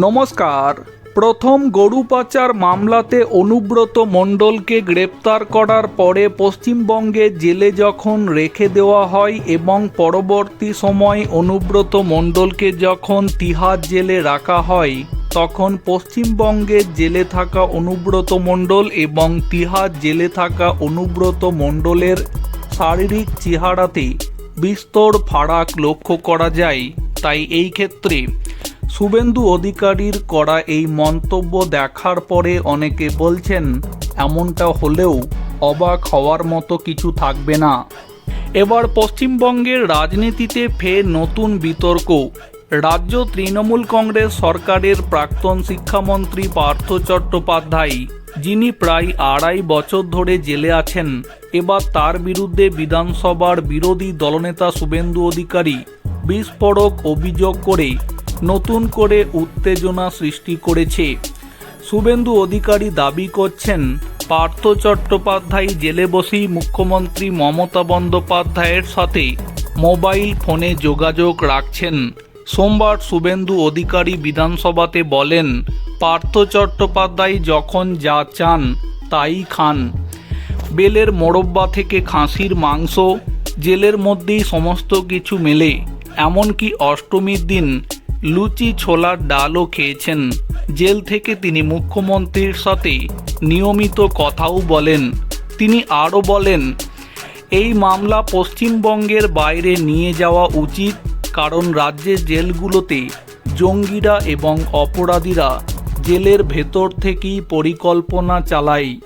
নমস্কার। প্রথম গরু পাচার মামলাতে অনুব্রত মণ্ডলকে গ্রেপ্তার করার পরে পশ্চিমবঙ্গে জেলে যখন রেখে দেওয়া হয় এবং পরবর্তী সময় অনুব্রত মণ্ডলকে যখন তিহার জেলে রাখা হয়, তখন পশ্চিমবঙ্গের জেলে থাকা অনুব্রত মণ্ডল এবং তিহার জেলে থাকা অনুব্রত মণ্ডলের শারীরিক চেহারাতে বিস্তর ফারাক লক্ষ্য করা যায়। তাই এই ক্ষেত্রে শুভেন্দু অধিকারীর করা এই মন্তব্য দেখার পরে অনেকে বলছেন, এমনটা হলেও অবাক হওয়ার মতো কিছু থাকবে না। এবার পশ্চিমবঙ্গের রাজনীতিতে ফের নতুন বিতর্ক। রাজ্য তৃণমূল কংগ্রেস সরকারের প্রাক্তন শিক্ষামন্ত্রী পার্থ চট্টোপাধ্যায়, যিনি প্রায় আড়াই বছর ধরে জেলে আছেন, এবার তার বিরুদ্ধে বিধানসভার বিরোধী দলনেতা শুভেন্দু অধিকারী বিস্ফোরক অভিযোগ করে নতুন করে উত্তেজনা সৃষ্টি করেছে। শুভেন্দু অধিকারী দাবি করছেন, পার্থ চট্টোপাধ্যায় জেলে বসেই মুখ্যমন্ত্রী মমতা বন্দ্যোপাধ্যায়ের সাথে মোবাইল ফোনে যোগাযোগ রাখছেন। সোমবার শুভেন্দু অধিকারী বিধানসভাতে বলেন, পার্থ চট্টোপাধ্যায় যখন যা চান তাই খান। বেলের মোরব্বা থেকে খাসির মাংস, জেলের মধ্যেই সমস্ত কিছু মেলে। এমনকি অষ্টমীর দিন লুচি ছোলার ডালও খেয়েছেন। জেল থেকে তিনি মুখ্যমন্ত্রীর সাথে নিয়মিত কথাও বলেন। তিনি আরও বলেন, এই মামলা পশ্চিমবঙ্গের বাইরে নিয়ে যাওয়া উচিত কারণ রাজ্যের জেলগুলোতে জঙ্গিরা এবং অপরাধীরা জেলের ভেতর থেকেই পরিকল্পনা চালায়।